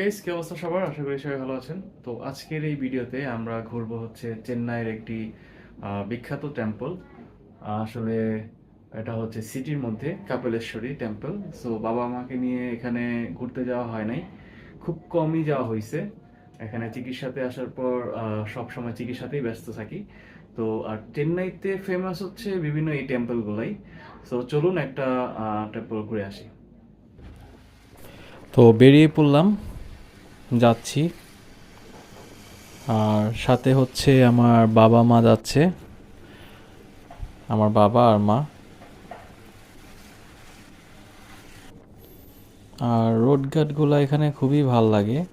Guys কি অবস্থা সবার? আশা করি সবাই ভালো আছেন। তো আজকের এই ভিডিওতে আমরা ঘুরবো হচ্ছে চেন্নাইয়ের একটি বিখ্যাত টেম্পল আসলে এটা হচ্ছে সিটির মধ্যে, কাপিলেশ্বরী টেম্পল সো বাবা মাকে নিয়ে এখানে ঘুরতে যাওয়া হয় নাই। খুব কমই যাওয়া হয়েছে এখানে চিকিৎসাতে আসার পর সব সময় চিকিৎসাতেই ব্যস্ত থাকি। তো, আর চেন্নাইতে ফেমাস হচ্ছে বিভিন্ন এই টেম্পলগুলাই সো চলুন একটা টেম্পল ঘুরে আসি। তো বেরিয়ে পড়লাম। যাচ্ছি। আর সাথে হচ্ছে আমার বাবা মা যাচ্ছে। আমার বাবা আর মা। আর রোড ঘাটগুলো এখানে খুবই ভালো লাগে।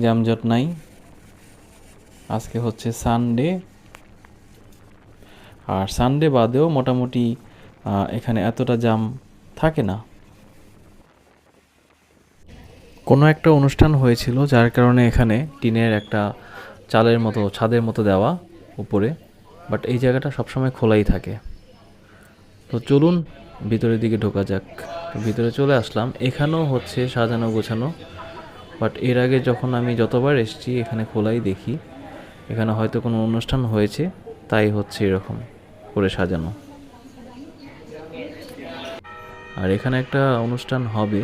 জ্যামজট নাই। আজকে হচ্ছে সানডে। আর সানডে বাদেও মোটামুটি এখানে এতটা জাম থাকে না। কোনো একটা অনুষ্ঠান হয়েছিল যার কারণে এখানে টিনের একটা চালের মতো, ছাদের মতো দেওয়া উপরে। বাট এই জায়গাটা সবসময় খোলাই থাকে। তো চলুন ভিতরের দিকে ঢোকা যাক। ভিতরে চলে আসলাম। এখানেও হচ্ছে সাজানো গোছানো। বাট এর আগে যখন আমি যতবার এসেছি, এখানে খোলাই দেখি। এখানে হয়তো কোনো অনুষ্ঠান হয়েছে, তাই হচ্ছে এরকম করে সাজানো। আর এখানে একটা অনুষ্ঠান হবে।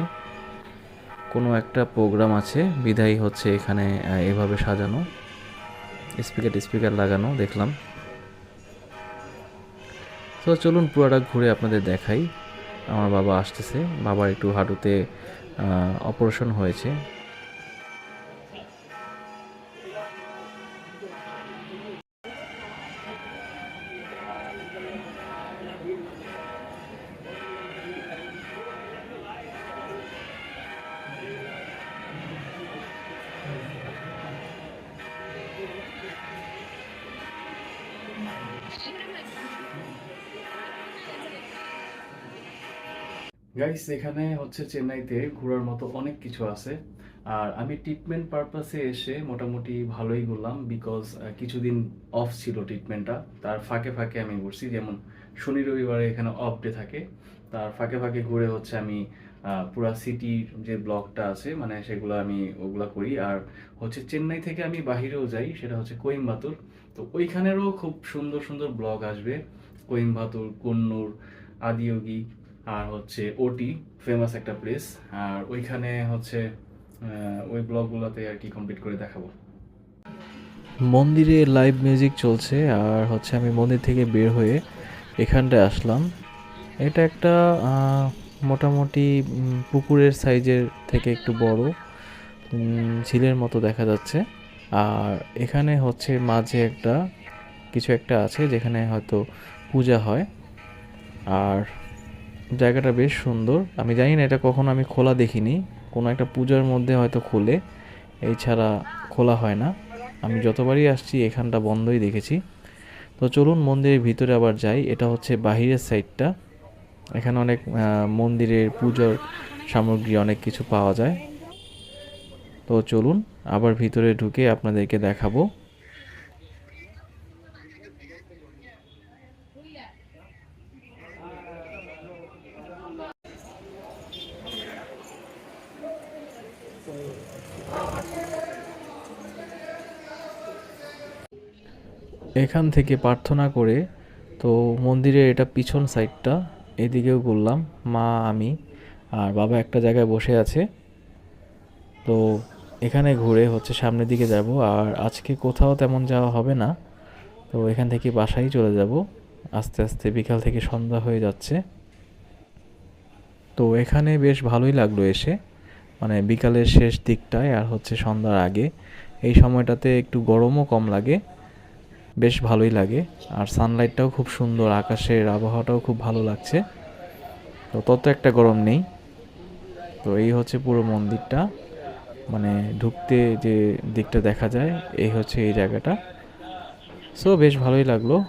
কোনো একটা প্রোগ্রাম আছে, বিদায়ী হচ্ছে এখানে এভাবে সাজানো। স্পিকার স্পিকার লাগানো, দেখলাম। তো চলুন পুরাটা ঘুরে আপনাদের দেখাই। আমার বাবা আসতেছে, বাবার একটু হাঁটুতে অপারেশন হয়েছে। গাইস এখানে হচ্ছে চেন্নাইতে ঘোরার মতো অনেক কিছু আছে। আর আমি ট্রিটমেন্ট পারপাসে এসে মোটামুটি ভালোই ঘুরলাম বিকজ কিছুদিন অফ ছিল ট্রিটমেন্টটা তার ফাঁকে ফাঁকে আমি ঘুরছি, যেমন শনি রবিবারে এখানে অফ ডে থাকে। তার ফাঁকে ফাঁকে ঘুরে হচ্ছে আমি পুরা সিটির যে ব্লকটা আছে মানে সেগুলো আমি ওগুলা করি। আর হচ্ছে চেন্নাই থেকে আমি বাহিরেও যাই, সেটা হচ্ছে কোয়েম্বাতুর। তো ওইখানেরও খুব সুন্দর সুন্দর ব্লগ আসবে। কোয়েম্বাতুর, কন্নুর, আদিয়োগী আর হচ্ছে ওটি ফেমাস একটা প্লেস আর ওইখানে হচ্ছে ওই ব্লগগুলোতে আর কি কমপ্লিট করে দেখাবো। মন্দিরে লাইভ মিউজিক চলছে, আর হচ্ছে আমি মন্দির থেকে বের হয়ে এখানটায় আসলাম। এটা একটা মোটামুটি পুকুরের সাইজের থেকে একটু বড় ঝিলের মতো দেখা যাচ্ছে। আর এখানে হচ্ছে মাঝে একটা, কিছু একটা আছে যেখানে হয়তো পূজা হয়। আর জায়গাটা বেশ সুন্দর। আমি জানি না এটা কখনো আমি খোলা দেখিনি। কোনো একটা পূজার মধ্যে হয়তো খোলে। এছাড়া খোলা হয় না। আমি যতবারই আসছি, এখানটা বন্ধই দেখেছি। তো চলুন মন্দিরের ভিতরে আবার যাই। এটা হচ্ছে বাহিরের সাইডটা এখানে অনেক মন্দিরের পুজোর সামগ্রী অনেক কিছু পাওয়া যায়। তো চলুন, আবার ভিতরে ঢুকে আপনাদেরকে দেখাবো। এখান থেকে প্রার্থনা করে তো মন্দিরের এটা পিছন সাইডটা, এদিকেও ঘুরলাম, মা, আমি আর বাবা একটা জায়গায় বসে আছে। তো এখানে ঘুরে হচ্ছে সামনের দিকে যাব, আর আজকে কোথাও তেমন যাওয়া হবে না। তো এখান থেকে বাসায় চলে যাব। আস্তে আস্তে বিকাল থেকে সন্ধ্যা হয়ে যাচ্ছে। তো এখানে বেশ ভালোই লাগল এসে মানে বিকালের শেষ দিকটায় আর হচ্ছে সন্ধ্যার আগে। এই সময়টাতে একটু গরমও কম লাগে। বেশ ভালোই লাগে। আর সানলাইটটাও খুব সুন্দর, আকাশের আবহাওয়াটাও খুব ভালো লাগছে। তো তত একটা গরম নেই। তো এই হচ্ছে পুরো মন্দিরটা। মানে ঢুকতে যে দিকটা দেখা যায়, এই হচ্ছে এই জায়গাটা। সো বেশ ভালোই লাগল।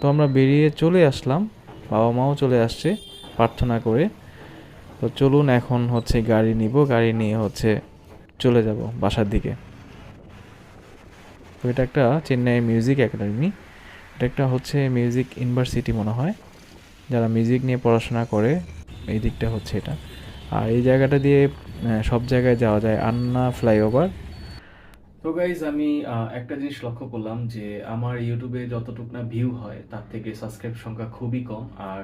তো আমরা বেরিয়ে চলে আসলাম। বাবা মাও চলে আসছে প্রার্থনা করে। তো চলুন এখন হচ্ছে গাড়ি নিব। গাড়ি নিয়ে হচ্ছে চলে যাব বাসার দিকে। এটা একটা চেন্নাই মিউজিক একাডেমি। এটা একটা হচ্ছে মিউজিক ইউনিভার্সিটি মনে হয়। যারা মিউজিক নিয়ে পড়াশোনা করে, এই দিকটা হচ্ছে এটা। আর এই জায়গাটা দিয়ে সব জায়গায় যাওয়া যায়। আন্না ফ্লাইওভার। তো গাইজ আমি একটা জিনিস লক্ষ্য করলাম যে আমার ইউটিউবে যতটুকু না ভিউ হয়, তার থেকে সাবস্ক্রাইব সংখ্যা খুবই কম। আর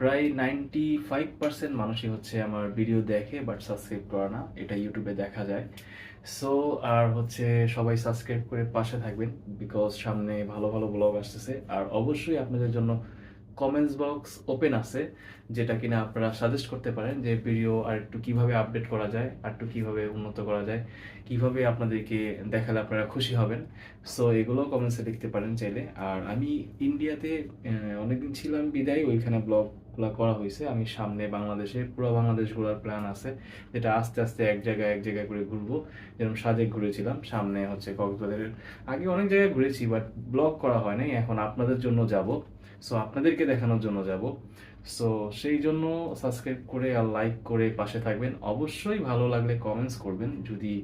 প্রায় নাইনটি ফাইভ পার্সেন্ট মানুষই হচ্ছে আমার ভিডিও দেখে বাট সাবস্ক্রাইব করে না। এটা ইউটিউবে দেখা যায়। সো আর হচ্ছে সবাই সাবস্ক্রাইব করে পাশে থাকবেন বিকজ সামনে ভালো ভালো ব্লগ আসতেছে। আর অবশ্যই আপনাদের জন্য কমেন্টস বক্স ওপেন আছে, যেটা কিনা আপনারা সাজেস্ট করতে পারেন যে ভিডিও আর একটু কীভাবে আপডেট করা যায়, আর একটু কীভাবে উন্নত করা যায়, কীভাবে আপনাদেরকে দেখালে আপনারা খুশি হবেন। সো এগুলো কমেন্টসে লিখতে পারেন চাইলে। আর আমি ইন্ডিয়াতে অনেকদিন ছিলাম বিদায়, ওইখানে ব্লগগুলো করা হয়েছে। আমি সামনে বাংলাদেশে, পুরো বাংলাদেশ ঘোরার প্ল্যান আছে, যেটা আস্তে আস্তে এক জায়গায় এক জায়গায় করে ঘুরবো। যেরকম সাজেক ঘুরেছিলাম, সামনে হচ্ছে কক্সবাজারের, আগে অনেক জায়গায় ঘুরেছি বাট ব্লগ করা হয় নাই এখন আপনাদের জন্য যাব। সো আপনাদেরকে দেখানোর জন্য যাব। সো সেই জন্য সাবস্ক্রাইব করে আর লাইক করে পাশে থাকবেন। অবশ্যই ভালো লাগলে কমেন্টস করবেন। যদি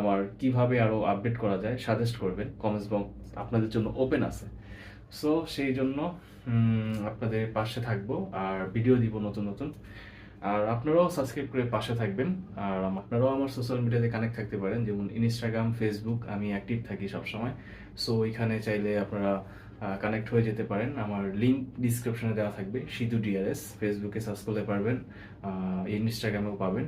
আমার কীভাবে আরও আপডেট করা যায় সাজেস্ট করবেন। কমেন্টস বক্স আপনাদের জন্য ওপেন আছে। সো সেই জন্য আপনাদের পাশে থাকব আর ভিডিও দিব নতুন নতুন। আর আপনারাও সাবস্ক্রাইব করে পাশে থাকবেন। আর আপনারাও আমার সোশ্যাল মিডিয়াতে কানেক্ট থাকতে পারেন। যেমন ইনস্টাগ্রাম ফেসবুক আমি অ্যাক্টিভ থাকি সবসময়। সো এখানে চাইলে আপনারা কানেক্ট হয়ে যেতে পারেন। আমার লিঙ্ক ডিসক্রিপশনে দেওয়া থাকবে। সিধু ডিআরএস ফেসবুকে সার্চ করতে পারবেন। ইনস্টাগ্রামেও পাবেন।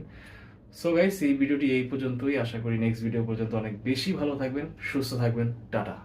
সো গাইস এই ভিডিওটি এই পর্যন্তই। আশা করি নেক্সট ভিডিও পর্যন্ত অনেক বেশি ভালো থাকবেন। সুস্থ থাকবেন। টাটা।